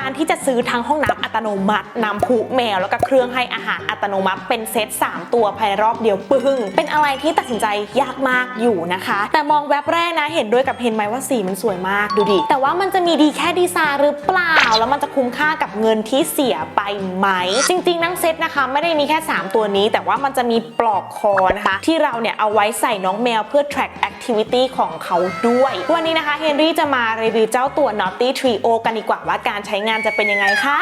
การที่จะซื้อทั้งห้องน้ำอัตโนมัติ น้ำพุแมว แล้วก็เครื่องให้อาหารอัตโนมัติเป็นเซต 3 ตัวภายในรอบเดียวปึ้ง เป็นอะไรที่ตัดสินใจยากมากอยู่นะคะ แต่มองแวบแรกนะเห็นด้วยกับเฮนไหมว่าสีมันสวยมากดูดิ แต่ว่ามันจะมีดีแค่ดีไซน์หรือเปล่า แล้วมันจะคุ้มค่ากับเงินที่เสียไปไหม จริงๆทั้งเซตนะคะไม่ได้มีแค่ 3 ตัวนี้ แต่ว่ามันจะมีปลอกคอนะคะที่เราเนี่ยเอาไว้ใส่น้องแมวเพื่อ track activity ของเขาด้วย วันนี้นะคะเฮนรี่จะมารีวิวเจ้าตัว Naughty Trio กันดีกว่าว่าการใช้งานงานจะเป็นยังไงค่ะ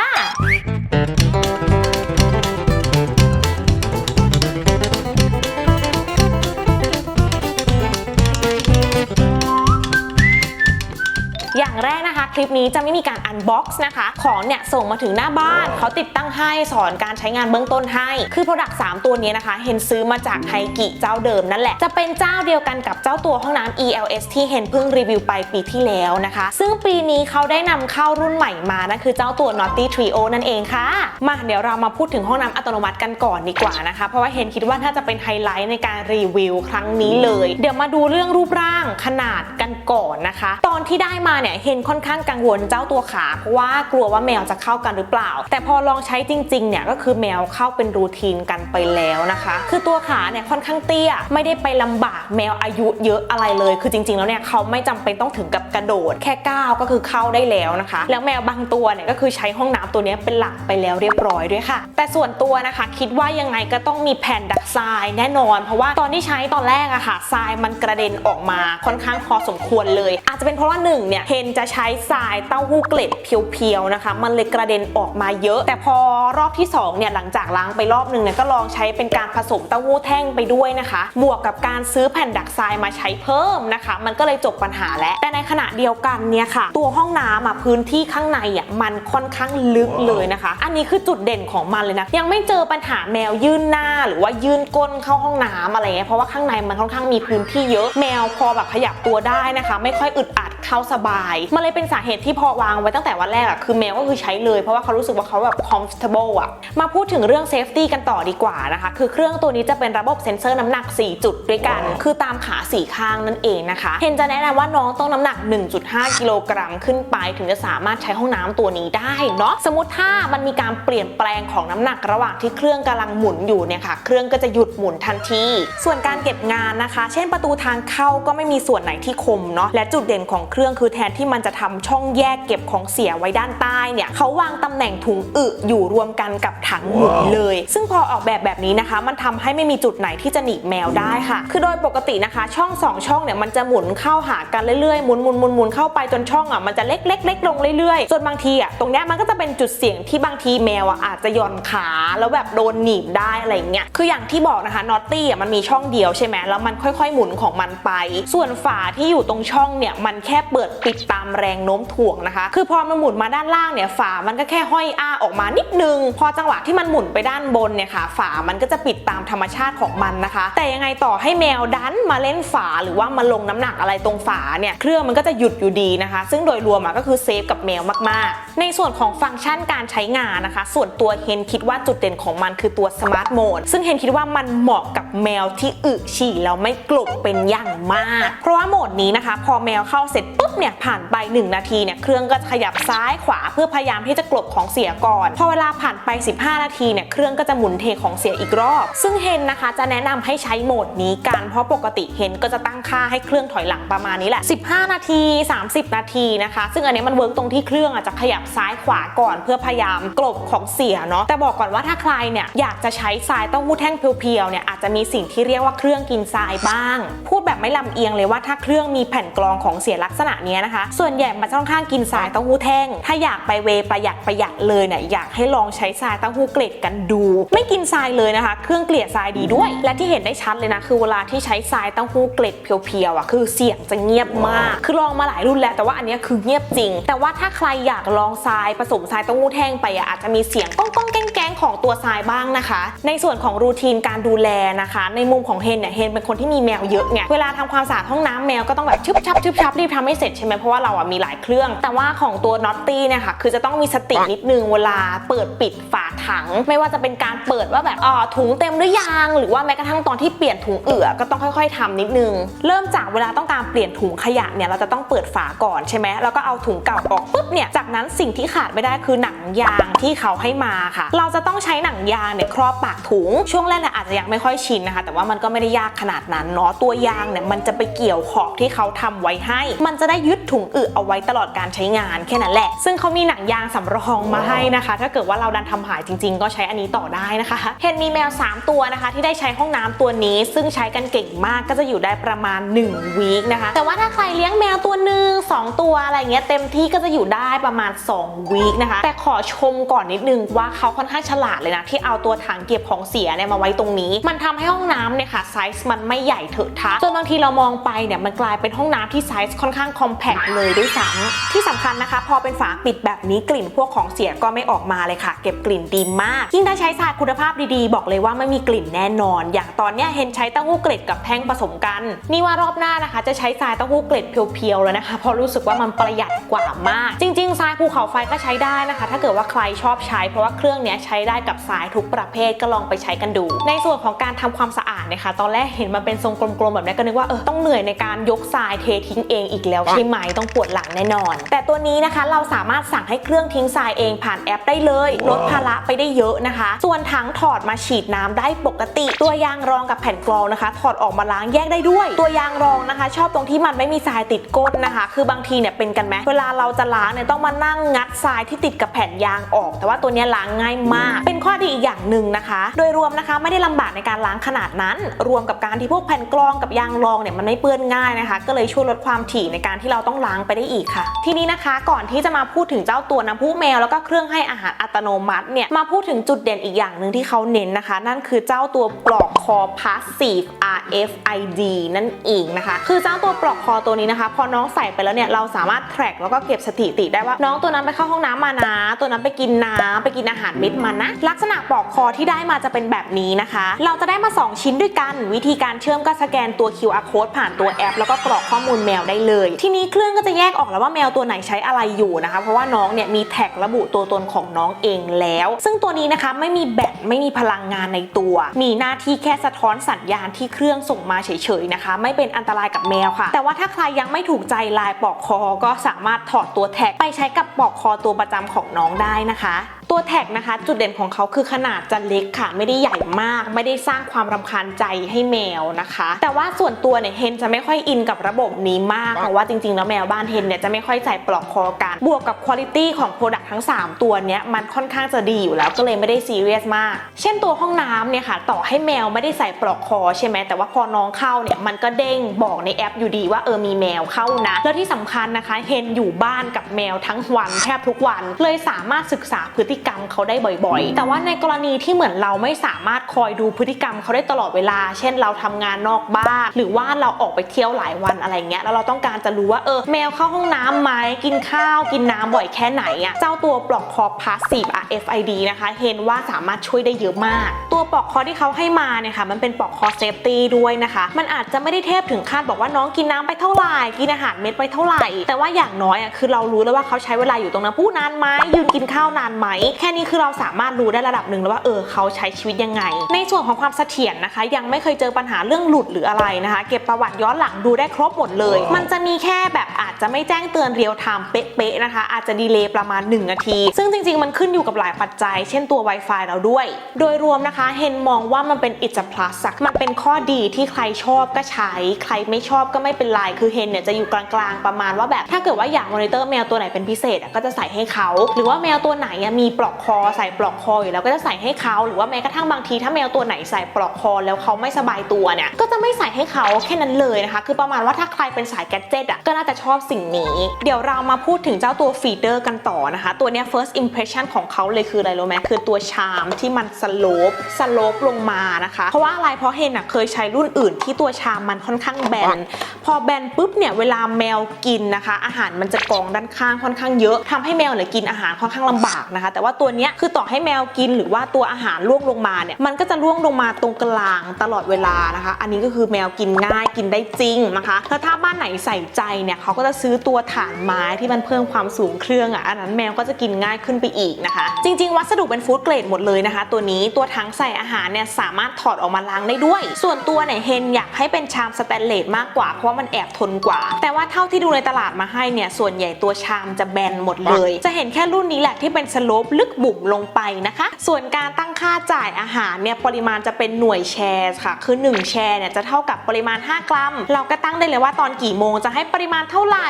อย่างแรกนะคะ คลิปนี้จะไม่มีการอันบ็อกซ์นะคะ ของเนี่ยส่งมาถึงหน้าบ้าน เขาติดตั้งให้สอนการใช้งานเบื้องต้นให้ คือ Product 3 ตัวนี้นะคะ เฮนซื้อมาจากไฮกิเจ้าเดิมนั่นแหละ จะเป็นเจ้าเดียวกันกับเจ้าตัวห้องน้ำ ELS ที่เฮนเพิ่งรีวิวไปปีที่แล้วนะคะ ซึ่งปีนี้เขาได้นำเข้ารุ่นใหม่มานั่นคือเจ้าตัว Naughty Trio นั่นเองค่ะ มาเดี๋ยวเรามาพูดถึงห้องน้ำอัตโนมัติกันก่อนดีกว่านะคะ เพราะว่าเฮนคิดว่าน่าจะเป็นไฮไลท์ในการรีวิวครั้งนี้เลย เดี๋ยวมาดูเรื่องรูปร่างขนาดกันก่อนนะคะ ตอนที่ได้มาเนี่ยเฮนค่อนข้างกังวลเจ้าตัวขา เพราะว่ากลัวว่าแมวจะเข้ากันหรือเปล่า แต่พอลองใช้จริงๆเนี่ยก็คือแมวเข้าเป็นรูทีนกันไปแล้วนะคะ คือตัวขาเนี่ยค่อนข้างเตี้ย ไม่ได้ไปลำบากแมวอายุเยอะอะไรเลย คือจริง ๆ แล้วเนี่ยเขาไม่จำเป็นต้องถึงกับกระโดด แค่ก้าวก็คือเข้าได้แล้วนะคะ แล้วแมวบางตัวเนี่ยก็คือใช้ห้องน้ำตัวนี้เป็นหลักไปแล้วเรียบร้อยด้วยค่ะ แต่ส่วนตัวนะคะ คิดว่ายังไงก็ต้องมีแผ่นดักทรายแน่นอน เพราะว่าตอนที่ใช้ตอนแรกอะค่ะทรายมันกระเด็นออกมาค่อนข้างพอสมควรเลย อาจจะเป็นเพราะว่าหนึ่งเนี่ยเฮนจะใช้ทรายเต้าหู้เกล็ดเพียวๆนะคะ มันเลยกระเด็นออกมาเยอะ แต่พอรอบที่สองเนี่ยหลังจากล้างไปรอบหนึ่งเนี่ยก็ลองใช้เป็นการผสมเต้าหู้แท่งไปด้วยนะคะ บวกกับการซื้อแผ่นดักทรายมาใช้เพิ่มนะคะ มันก็เลยจบปัญหาแล้ว แต่ในขณะเดียวกันเนี่ยค่ะ ตัวห้องน้ำอะพื้นที่ข้างในอะมันค่อนข้างลึกเลยนะคะ อันนี้คือจุดเด่นของมันเลยนะ ยังไม่เจอปัญหาแมวยื่นหน้าหรือว่ายื่นก้นเข้าห้องน้ำอะไรเงี้ยเพราะว่าข้างในมันค่อนข้างมีพื้นที่เยอะ แมวพอแบบขยับตัวได้นะคะ ไม่ค่อยอึดอัดเข้าสบาย มันเลยเป็นสาเหตุที่พอวางไว้ตั้งแต่วันแรกอะคือแมวก็คือใช้เลย เพราะว่าเขารู้สึกว่าเขาแบบ comfortable อะมาพูดถึงเรื่อง safety กันต่อดีกว่านะคะ คือเครื่องตัวนี้จะเป็นระบบเซ็นเซอร์น้ำหนัก 4 จุดด้วยกัน คือตามขาสี่ข้างนั่นเองนะคะ เห็นจะแนะนำว่าน้องต้องน้ำหนัก 1.5 กิโลกรัมขึ้นไปถึงจะสามารถใช้ห้องน้ำตัวนี้ได้เนาะสมมติถ้ามันมีการเปลี่ยนแปลงของน้ำหนักระหว่างที่เครื่องกำลังหมุนอยู่เนี่ยค่ะ เครื่องก็จะหยุดหมุนทันที ส่วนการเก็บงานนะคะ เช่นประตูทางเข้าก็ไม่มีส่วนไหนที่คมเนาะและจุดเด่นของเครื่องคือแทนที่มันจะทำช่องแยกเก็บของเสียไว้ด้านใต้เนี่ยเขาวางตำแหน่งถุงอึอยู่รวมกันกับถังหมุนเลย ซึ่งพอออกแบบแบบนี้นะคะ มันทำให้ไม่มีจุดไหนที่จะหนีบแมวได้ค่ะ คือโดยปกตินะคะ ช่องสองช่องเนี่ยมันจะหมุนเข้าหากันเรื่อยๆหมุนหมุนหมุนหมุนเข้าไปจนช่องอะมันจะเล็กเล็กเล็กลงเรื่อยๆจนบางทีอะตรงเนี้ยมันก็จะเป็นจุดเสี่ยงที่บางทีแมวอะอาจจะหย่อนขาแล้วแบบโดนหนีบได้อะไรอย่างเงี้ยคืออย่างที่บอกนะคะนอตตี้อะมันมีช่องเดียวใช่ไหมแล้วมันค่อยๆ หมุนของมันไป ส่วนฝาที่อยู่ตรงช่องเนี่ยมันแค่เปิดปิดตามแรงโน้มถ่วงนะคะ คือพอมันหมุนมาด้านล่างเนี่ยฝามันก็แค่ห้อยอ้าออกมานิดนึง พอจังหวะที่มันหมุนไปด้านบนเนี่ยค่ะ ฝามันก็จะปิดตามธรรมชาติของมันนะคะ แต่ยังไงต่อให้แมวดันมาเล่นฝาหรือว่ามาลงน้ำหนักอะไรตรงฝาเนี่ยเครื่องมันก็จะหยุดอยู่ดีนะคะ ซึ่งโดยรวมก็คือเซฟกับแมวมากๆ ในส่วนของฟังก์ชันการใช้งานนะคะ ส่วนตัวเฮนคิดว่าจุดเด่นของมันคือตัวสมาร์ทโหมดซึ่งเฮนคิดว่ามันเหมาะกับแมวที่อึฉี่แล้วไม่กลบเป็นอย่างมาก เพราะว่าโหมดนี้นะคะ พอแมวเข้าเสร็จปุ๊บเนี่ยผ่านไป 1 นาทีเนี่ยเครื่องก็จะขยับซ้ายขวาเพื่อพยายามที่จะกลบของเสียก่อนพอเวลาผ่านไป 15 นาทีเนี่ยเครื่องก็จะหมุนเทของเสียอีกรอบ ซึ่งเฮนนะคะจะแนะนำให้ใช้โหมดนี้กันเพราะปกติเฮนก็จะตั้งค่าให้เครื่องถอยหลังประมาณนี้แหละ 15 นาที 30 นาทีนะคะ ซึ่งอันนี้มันเวิร์กตรงที่เครื่องอาจจะขยับซ้ายขวาก่อน เพื่อพยายามกลบของเสียเนาะแต่บอกก่อนว่าถ้าใครเนี่ยอยากจะใช้ทรายเต้าหู้แท่งเพียวๆเนี่ยอาจจะมีสิ่งที่เรียกว่าเครื่องกินทรายบ้าง พูดแบบไม่ลำเอียงเลยว่าถ้าเครื่องมีแผ่นกรองของเสียลักษณะเนี้ยนะคะ ส่วนใหญ่มันจะค่อนข้างกินทรายเต้าหู้แท่ง ถ้าอยากไปเวประหยัดประหยัดเลยเนี่ยอยากให้ลองใช้ทรายเต้าหู้เกล็ดกันดู ไม่กินทรายเลยนะคะ เครื่องเกลี่ยทรายดีด้วย และที่เห็นได้ชัดเลยนะคือเวลาที่ใช้ทรายเต้าหู้เกล็ดเพียวๆอะคือเสียงจะเงียบมาก คือลองมาหลายรุ่นแล้วแต่ว่าอันนี้คือเงียบจริง แต่ว่าถ้าใครอยากลองทรายผสมทรายเต้าหู้แท่งไปอะอาจจะมีเสียงก้องก้องแก้งแก้งของตัวทรายบ้างนะคะ ในส่วนของรูทีนการดูแลนะคะ ในมุมของเฮนเนี่ยเฮนเป็นคนที่มีแมวเยอะไงเวลาทำความสะอาดห้องน้ำแมวก็ต้องแบบชึบชับชึบชับรีบทำให้เสร็จใช่ไหมเพราะว่าเราอะมีหลายเครื่อง แต่ว่าของตัวน็อตตี้เนี่ยค่ะคือจะต้องมีสตินิดนึงเวลาเปิดปิดฝาถัง ไม่ว่าจะเป็นการเปิดว่าแบบอ๋อถุงเต็มหรือยัง หรือว่าแม้กระทั่งตอนที่เปลี่ยนถุงเอื่อก็ต้องค่อยๆทำนิดนึง เริ่มจากเวลาต้องการเปลี่ยนถุงขยะเนี่ยเราจะต้องเปิดฝาก่อนใช่ไหมแล้วก็เอาถุงเก่าออกปุ๊บเนี่ยจากนั้นสิ่งที่ขาดไม่ได้คือหนังยางที่เขาให้มาค่ะ เราจะต้องใช้หนังยางเนี่ยครอบปากถุง ช่วงแรกเนี่ยอาจจะยังไม่ค่อยชินนะคะ แต่ว่ามันก็ไม่ได้ยากขนาดนั้นเนาะตัวยางเนี่ยมันจะไปเกี่ยวขอบที่เขาทำไว้ให้ มันจะได้ยึดถุงอึเอาไว้ตลอดการใช้งานแค่นั้นแหละ ซึ่งเขามีหนังยางสำรองมาให้นะคะ ถ้าเกิดว่าเราดันทำหายจริง ๆ ก็ใช้อันนี้ต่อได้นะคะ เห็นมีแมว 3 ตัวนะคะ ที่ได้ใช้ห้องน้ำตัวนี้ ซึ่งใช้กันเก่งมากก็จะอยู่ได้ประมาณ1วีคนะคะ แต่ว่าถ้าใครเลี้ยงแมวตัวหนึ่งสองตัวอะไรเงี้ยเต็มที่ก็จะอยู่ได้ประมาณ2วีคนะคะ แต่ขอชมก่อนนิดนึงว่าเขาค่อนข้างฉลาดเลยนะที่เอาตัวถังเก็บของเสียเนี่ยมาไว้ตรงนี้ มันทำให้ห้องน้ำเนี่ยค่ะไซส์มันไม่ใหญ่เถอะทะจนบางทีเรามองไปเนี่ยมันกลายเป็นห้องน้ำที่ไซส์ค่อนข้างคอมแพคเลยด้วยซ้ำที่สำคัญนะคะ พอเป็นฝาปิดแบบนี้กลิ่นพวกของเสียก็ไม่ออกมาเลยค่ะ เก็บกลิ่นดีมาก ยิ่งถ้าใช้ทรายคุณภาพดีๆ บอกเลยว่าไม่มีกลิ่นแน่นอน อย่างตอนเนี้ยเห็นใช้เต้าหู้เกล็ดกับแท่งผสมกัน นี่ว่ารอบหน้านะคะ จะใช้ทรายเต้าหู้เกล็ดเพียวๆแล้วนะคะเพราะรู้สึกว่ามันประหยัดกว่ามาก จริงๆทรายภูเขาไฟก็ใช้ได้นะคะ ถ้าเกิดว่าใครชอบใช้ เพราะว่าเครื่องเนี้ยใช้ได้กับทรายทุกประเภทก็ลองไปใช้กันดู ในส่วนของการทำความสะอาดเนี่ยค่ะตอนแรกเห็นมันเป็นทรงกลมๆแบบนี้ก็นึกว่าเออต้องเหนื่อยในการยกทรายเททิ้งเองอีกแล้วใช่ไหมต้องปวดหลังแน่นอน แต่ตัวนี้นะคะเราสามารถสั่งให้เครื่องทิ้งทรายเองผ่านแอปได้เลยลดภาระไปได้เยอะนะคะ ส่วนถังถอดมาฉีดน้ำได้ปกติ ตัวยางรองกับแผ่นกรองนะคะ ถอดออกมาล้างแยกได้ด้วย ตัวยางรองนะคะ ชอบตรงที่มันไม่มีทรายติดก้นนะคะ คือบางทีเนี่ยเป็นกันไหมเวลาเราจะล้างเนี่ยต้องมานั่งงัดทรายที่ติดกับแผ่นยางออก แต่ว่าตัวเนี้ยล้างง่ายมาก เป็นข้อดีอีกอย่างหนึ่งนะคะ โดยรวมนะคะไม่ได้ลำบากในการล้างขนาดนั้น รวมกับการที่พวกแผ่นกรองกับยางรองเนี่ยมันไม่เปื้อนง่ายนะคะ ก็เลยช่วยลดความถี่ในการที่เราต้องล้างไปได้อีกค่ะทีนี้นะคะก่อนที่จะมาพูดถึงเจ้าตัวน้ำพุแมวแล้วก็เครื่องให้อาหารอัตโนมัติเนี่ยมาพูดถึงจุดเด่นอีกอย่างหนึ่งที่เขาเน้นนะคะ นั่นคือเจ้าตัวปลอกคอ Passive RFID นั่นเองนะคะ คือเจ้าตัวปลอกคอตัวนี้นะคะ พอน้องใส่ไปแล้วเนี่ยเราสามารถแทร็กแล้วก็เก็บสถิติได้ว่าน้องตัวนั้นไปเข้าห้องน้ำมานะ ตัวนั้นไปกินน้ำไปกินอาหารเม็ดมานะ ลักษณะปลอกคอที่ได้มาจะเป็นแบบนี้นะคะ เราจะได้มา 2 ชิ้นด้วยกัน วิธีการเชื่อมก็สแกนตัว QR code ผ่านตัวแอป แล้วก็กรอกข้อมูลแมวได้เลย ทีนี้เครื่องก็จะแยกออกแล้วว่าแมวตัวไหนใช้อะไรอยู่นะคะ เพราะว่าน้องเนี่ยมีแท็กระบุตัวตนของน้องเองแล้ว ซึ่งตัวนี้นะคะไม่มีแบตไม่มีพลังงานในตัว มีหน้าที่แค่สะท้อนสัญญาณที่เครื่องส่งมาเฉยๆนะคะ ไม่เป็นอันตรายกับแมวค่ะ แต่ว่าถ้าใครยังไม่ถูกใจลายปลอกคอ ก็สามารถถอดตัวแท็กไปใช้กับปลอกคอตัวประจำของน้องได้นะคะ ตัวแท็กนะคะ จุดเด่นของเขาคือขนาดจะเล็กค่ะ ไม่ได้ใหญ่มาก ไม่ได้สร้างความรำคาญใจให้แมวนะคะ แต่ว่าส่วนตัวเนี่ยเฮนจะไม่ค่อยอินกับระบบนี้มากเพราะว่าจริงๆ แล้วแมวบ้านเฮนเนี่ยจะไม่ค่อยใส่ปลอกคอกัน บวกกับคุณภาพของโปรดักต์ทั้ง 3 ตัวเนี้ยมันค่อนข้างจะดีอยู่แล้วก็เลยไม่ได้ซีเรียสมาก เช่นตัวห้องน้ำเนี่ยค่ะ ต่อให้แมวไม่ได้ใส่ปลอกคอใช่ไหมแต่ว่าพอน้องเข้าเนี่ยมันก็เด้งบอกในแอปอยู่ดีว่าเออมีแมวเข้านะแล้วที่สำคัญนะคะเฮนอยู่บ้านกับแมวทั้งวันแทบทุกวันเลยสามารถศึกษาพฤติกรรมเขาได้บ่อยๆ แต่ว่าในกรณีที่เหมือนเราไม่สามารถคอยดูพฤติกรรมเขาได้ตลอดเวลา เช่นเราทำงานนอกบ้านหรือว่าเราออกไปเที่ยวหลายวันอะไรเงี้ยแล้วเราต้องการจะรู้ว่าเออแมวเข้าห้องน้ำไหมกินข้าว กินน้ำบ่อยแค่ไหนอะเจ้าตัวปลอกคอ Passive RFID นะคะเห็นว่าสามารถช่วยได้เยอะมาก ตัวปลอกคอที่เขาให้มาเนี่ยค่ะมันเป็นปลอกคอเซฟตี้ด้วยนะคะ มันอาจจะไม่ได้เทพถึงขั้นบอกว่าน้องกินน้ำไปเท่าไหร่กินอาหารเม็ดไปเท่าไหร่ แต่ว่าอย่างน้อยอะคือเรารู้แล้วว่าเขาใช้เวลาอยู่ตรงนั้นพูดนานไหมยืนกินข้าวนานไหมแค่นี้คือเราสามารถรู้ได้ระดับหนึ่งแล้วว่าเออเขาใช้ชีวิตยังไง ในส่วนของความเสถียรนะคะ ยังไม่เคยเจอปัญหาเรื่องหลุดหรืออะไรนะคะ เก็บประวัติย้อนหลังดูได้ครบหมดเลย มันจะมีแค่แบบอาจจะไม่แจ้งเตือนเรียลไทม์เป๊ะๆนะคะ อาจจะดีเลย์ประมาณ 1 นาที ซึ่งจริงๆ มันขึ้นอยู่กับหลายปัจจัย เช่นตัว Wi-Fi เราด้วย โดยรวมนะคะเฮนมองว่ามันเป็นอิจ plus อะมันเป็นข้อดีที่ใครชอบก็ใช้ ใครไม่ชอบก็ไม่เป็นไรคือเฮนเนี่ยจะอยู่กลางๆประมาณว่าแบบ ถ้าเกิดว่าอยากมอนิเตอร์แมวตัวไหนเป็นพิเศษก็จะใส่ให้เขา หรือว่าแมวตัวไหนมีปลอกคอใส่ปลอกคออยู่แล้วก็จะใส่ให้เขาหรือว่าแม้กระทั่งบางที ถ้าแมวตัวไหนใส่ปลอกคอแล้วเขาไม่สบายตัวเนี่ยก็จะไม่ใส่ให้เขาแค่นั้นเลยนะคะ คือประมาณว่าถ้าใครเป็นสายแกดเจิตอะก็น่าจะชอบสิ่งนี้ เดี๋ยวเรามาพูดถึงเจ้าตัวฟีเดอร์กันต่อนะคะ ตัวเนี้ย first impression ของเขาเลยคืออะไรรู้ไหมคือตัวชามที่มันสโลปสโลปลงมานะคะ เพราะว่าอะไรเพราะเฮนอะเคยใช้รุ่นอื่นที่ตัวชามมันค่อนข้างแบน พอแบนปุ๊บเนี่ยเวลาแมวกินนะคะ อาหารมันจะกองด้านข้างค่อนข้างเยอะทำให้แมวเนี่ยกินอาหารค่อนข้างลำบากนะคะแต่ว่าว่าตัวเนี้ยคือต่อให้แมวกินหรือว่าตัวอาหารล่วงลงมาเนี่ยมันก็จะล่วงลงมาตรงกลางตลอดเวลานะคะ อันนี้ก็คือแมวกินง่ายกินได้จริงนะคะ แล้วถ้าบ้านไหนใส่ใจเนี่ยเขาก็จะซื้อตัวฐานไม้ที่มันเพิ่มความสูงเครื่องอะอันนั้นแมวก็จะกินง่ายขึ้นไปอีกนะคะ จริง ๆ วัสดุเป็นฟู้ดเกรดหมดเลยนะคะ ตัวนี้ตัวถังใส่อาหารเนี่ยสามารถถอดออกมาล้างได้ด้วย ส่วนตัวเนี่ยเฮนอยากให้เป็นชามสแตนเลสมากกว่าเพราะว่ามันแอบทนกว่า แต่ว่าเท่าที่ดูในตลาดมาให้เนี่ยส่วนใหญ่ตัวชามจะแบนหมดเลย จะเห็นแค่รุ่นนี้แหละที่เป็นสโลปลึกบุ๋มลงไปนะคะ ส่วนการตั้งค่าจ่ายอาหารเนี่ยปริมาณจะเป็นหน่วยแชร์ค่ะ คือ 1 แชร์เนี่ยจะเท่ากับปริมาณ 5 กรัม เราก็ตั้งได้เลยว่าตอนกี่โมงจะให้ปริมาณเท่าไหร่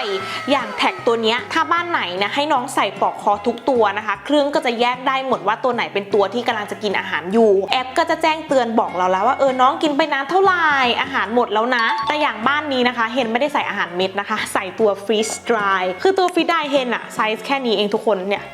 อย่างแท็กตัวนี้ถ้าบ้านไหนนะให้น้องใส่ปลอกคอทุกตัวนะคะ เครื่องก็จะแยกได้หมดว่าตัวไหนเป็นตัวที่กำลังจะกินอาหารอยู่ แอปก็จะแจ้งเตือนบอกเราแล้วว่าเออน้องกินไปนานเท่าไหร่อาหารหมดแล้วนะ แต่อย่างบ้านนี้นะคะเฮนไม่ได้ใส่อาหารเม็ดนะคะ ใส่ตัวฟรีสดรายคือตัวฟรีดายเฮนอะไซส์แค่นี้เองทุกคนเนี่ย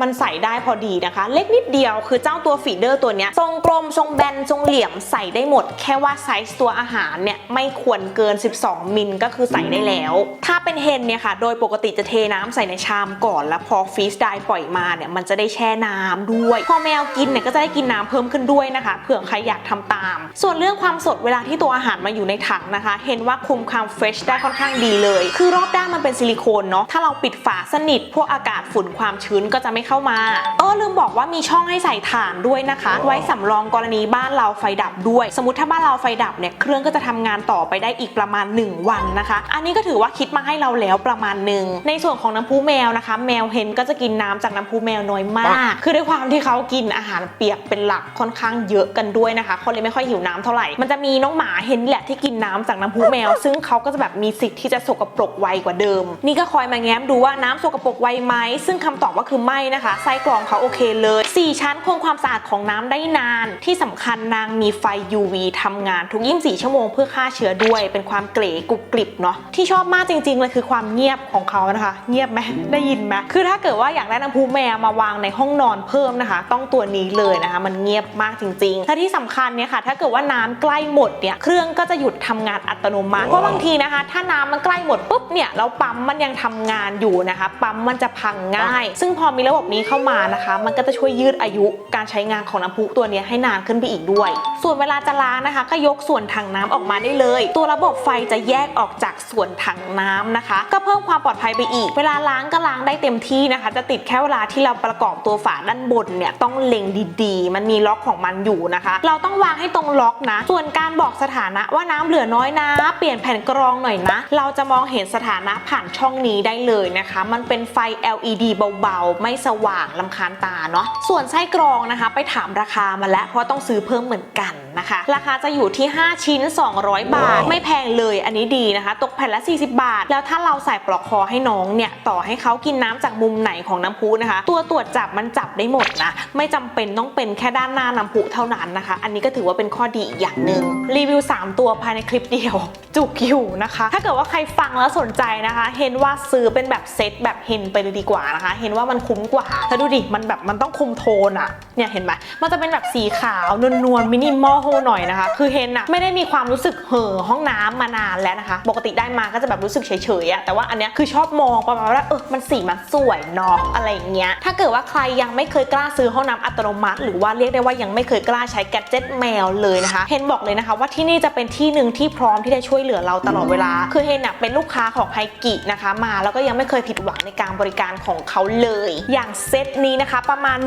มันใส่ได้พอดีนะคะ เล็กนิดเดียวคือเจ้าตัวฟีเดอร์ตัวนี้ทรงกลมทรงแบนทรงเหลี่ยมใส่ได้หมด แค่ว่าไซส์ตัวอาหารเนี่ยไม่ควรเกิน 12 มิลก็คือใส่ได้แล้ว ถ้าเป็นเฮนเนี่ยค่ะ โดยปกติจะเทน้ำใส่ในชามก่อนแล้วพอฟรีสได้ปล่อยมาเนี่ยมันจะได้แช่น้ำด้วย พอแมวกินเนี่ยก็จะได้กินน้ำเพิ่มขึ้นด้วยนะคะเผื่อใครอยากทำตาม ส่วนเรื่องความสดเวลาที่ตัวอาหารมาอยู่ในถังนะคะ เห็นว่าคุมความเฟรชได้ค่อนข้างดีเลย คือรอบด้านมันเป็นซิลิโคนเนาะถ้าเราปิดฝาสนิท พวกอากาศฝุ่นความชื้นก็จะไม่เข้ามาเออลืมบอกว่ามีช่องให้ใส่ถ่านด้วยนะคะ ไว้สำรองกรณีบ้านเราไฟดับด้วย สมมติถ้าบ้านเราไฟดับเนี่ยเครื่องก็จะทำงานต่อไปได้อีกประมาณ 1 วันนะคะ อันนี้ก็ถือว่าคิดมาให้เราแล้วประมาณหนึ่งในส่วนของน้ำพุแมวนะคะ แมวเฮนก็จะกินน้ำจากน้ำพุแมวน้อยมาก คือด้วยความที่เขากินอาหารเปียกเป็นหลักค่อนข้างเยอะกันด้วยนะคะเขาเลยไม่ค่อยหิวน้ำเท่าไหร่มันจะมีน้องหมาเฮนแหละที่กินน้ำจากน้ำพุแมว ซึ่งเขาก็จะแบบมีสิทธิ์ที่จะสกปรกไวกว่าเดิม นี่ก็คอยมาแง้มดูว่าน้ำสกปรกไวไหมซึ่งคำตอบว่าคือไม่นะคะไส้กรองเขาโอเคเลย 4 ชั้นคงความสะอาดของน้ำได้นาน ที่สำคัญนางมีไฟ UV ทำงานทุก 24 ชั่วโมงเพื่อฆ่าเชื้อด้วย เป็นความเก๋กรุบกริบเนาะที่ชอบมากจริงๆเลยคือความเงียบของเขานะคะ เงียบไหมได้ยินไหมคือถ้าเกิดว่าอยากได้น้ำพุแมวมาวางในห้องนอนเพิ่มนะคะ ต้องตัวนี้เลยนะคะ มันเงียบมากจริงๆและที่สำคัญเนี่ยค่ะ ถ้าเกิดว่าน้ำใกล้หมดเนี่ยเครื่องก็จะหยุดทำงานอัตโนมัติเพราะบางทีนะคะ ถ้าน้ำมันใกล้หมดปุ๊บเนี่ยแล้วปั๊มมันยังทำงานอยู่นะคะ ปั๊มมันจะพังง่าย ซึ่งพอมีระบบนี้เข้ามานะคะ มันก็จะช่วยยืดอายุการใช้งานของน้ำพุตัวนี้ให้นานขึ้นไปอีกด้วย ส่วนเวลาจะล้างนะคะ ก็ยกส่วนถังน้ำออกมาได้เลย ตัวระบบไฟจะแยกออกจากส่วนถังน้ำนะคะ ก็เพิ่มความปลอดภัยไปอีก เวลาล้างก็ล้างได้เต็มที่นะคะ จะติดแค่เวลาที่เราประกอบตัวฝาด้านบนเนี่ยต้องเล็งดีๆ มันมีล็อกของมันอยู่นะคะ เราต้องวางให้ตรงล็อกนะ ส่วนการบอกสถานะว่าน้ำเหลือน้อยนะ เปลี่ยนแผ่นกรองหน่อยนะ เราจะมองเห็นสถานะผ่านช่องนี้ได้เลยนะคะ มันเป็นไฟ LED เบาๆ ไม่สว่างลำคาญตาเนาะส่วนไส้กรองนะคะ ไปถามราคามาแล้ว เพราะต้องซื้อเพิ่มเหมือนกันนะคะ ราคาจะอยู่ที่ 5 ชิ้น 200 บาท ไม่แพงเลยอันนี้ดีนะคะ ตกแผ่นละ 40 บาท แล้วถ้าเราใส่ปลอกคอให้น้องเนี่ย ต่อให้เขากินน้ำจากมุมไหนของน้ำพุนะคะ ตัวตรวจจับมันจับได้หมดนะ ไม่จำเป็นต้องเป็นแค่ด้านหน้าน้ำพุเท่านั้นนะคะ อันนี้ก็ถือว่าเป็นข้อดีอีกอย่างหนึ่งรีวิว 3 ตัวภายในคลิปเดียว จุกอยู่นะคะ ถ้าเกิดว่าใครฟังแล้วสนใจนะคะ เห็นว่าซื้อเป็นแบบเซตแบบเห็นไปเลยดีกว่านะคะ เห็นว่ามันคุ้มกว่าแล้วดูดิมันแบบมันต้องคุมโทนอะเนี่ยเห็นไหมมันจะเป็นแบบสีขาวนวลนวลมินิมอลโฮหน่อยนะคะ คือเห็นอะไม่ได้มีความรู้สึกเห่อห้องน้ำมานานแล้วนะคะ ปกติได้มาก็จะแบบรู้สึกเฉยๆอะแต่ว่าอันเนี้ยคือชอบมองประมาณว่าเออมันสีมันสวยเนาะอะไรอย่างเงี้ยถ้าเกิดว่าใครยังไม่เคยกล้าซื้อห้องน้ำอัตโนมัติ หรือว่าเรียกได้ว่ายังไม่เคยกล้าใช้แกดเจ็ตแมวเลยนะคะเฮนบอกเลยนะคะว่าที่นี่จะเป็นที่หนึ่งที่พร้อมที่จะช่วยเหลือเราตลอดเวลา คือเฮนอะเป็นลูกค้าของไฮกินะคะ มาแล้วก็ยังไม่เคยผิดหวังในการบริการของเขาเลย อย่างเซตนี้นะคะประมาณ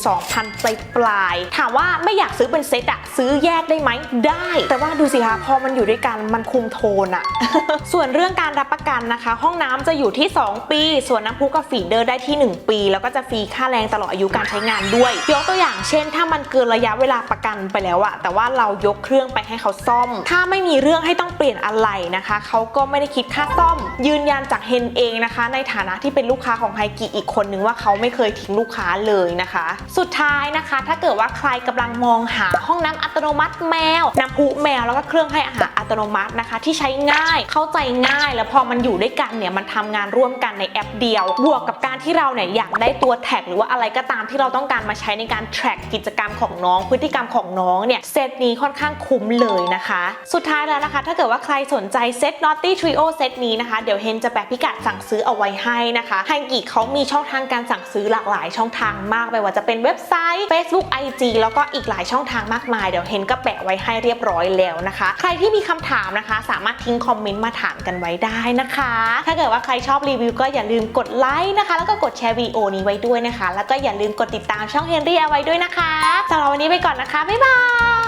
12,000ปลายปลายๆถามว่าไม่อยากซื้อเป็นเซตอะซื้อแยกได้ไหมได้ แต่ว่าดูสิคะพอมันอยู่ด้วยกันมันคุมโทนอะส่วนเรื่องการรับประกันนะคะ ห้องน้ำจะอยู่ที่ 2 ปี ส่วนน้ำพุกับฟีเดอร์ได้ที่ 1 ปี แล้วก็จะฟรีค่าแรงตลอดอายุการใช้งานด้วย ยกตัวอย่างเช่น ถ้ามันเกินระยะเวลาประกันไปแล้วอะแต่ว่าเรายกเครื่องไปให้เขาซ่อม ถ้าไม่มีเรื่องให้ต้องเปลี่ยนอะไรนะคะเขาก็ไม่ได้คิดค่าซ่อม ยืนยันจากเฮนเองนะคะ ในฐานะที่เป็นลูกค้าของไฮกิอีกคนนึงว่าเขาไม่เคยทิ้งลูกค้าเลยนะคะ สุดท้ายนะคะ ถ้าเกิดว่าใครกำลังมองหาห้องน้ำอัตโนมัติแมว น้ำพุแมวแล้วก็เครื่องให้อาหารอัตโนมัตินะคะ ที่ใช้ง่ายเข้าใจง่าย แล้วพอมันอยู่ด้วยกันเนี่ยมันทำงานร่วมกันในแอปเดียว บวกกับการที่เราเนี่ยอยากได้ตัวแท็ก หรือว่าอะไรก็ตามที่เราต้องการมาใช้ในการ track กิจกรรมของน้อง พฤติกรรมของน้องเนี่ยเซตนี้ค่อนข้างคุ้มเลยนะคะ สุดท้ายแล้วนะคะ ถ้าเกิดว่าใครสนใจเซต Naughty Trio เซตนี้นะคะเดี๋ยวเฮนจะแปะพิกัดสั่งซื้อเอาไว้ให้นะคะไฮกิเขามีช่องทางการสั่งซื้อหลากหลายช่องทางมากไม่ว่าจะเป็นเว็บไซต์ Facebook IG แล้วก็อีกหลายช่องทางมากมายเดี๋ยวเห็นก็แปะไว้ให้เรียบร้อยแล้วนะคะ ใครที่มีคำถามนะคะ สามารถทิ้งคอมเมนต์มาถามกันไว้ได้นะคะ ถ้าเกิดว่าใครชอบรีวิวก็อย่าลืมกดไลค์นะคะ แล้วก็กดแชร์วีโอนี้ไว้ด้วยนะคะ แล้วก็อย่าลืมกดติดตามช่องเฮนรี่เอาไว้ด้วยนะคะสำหรับวันนี้ไปก่อนนะคะบ๊ายบาย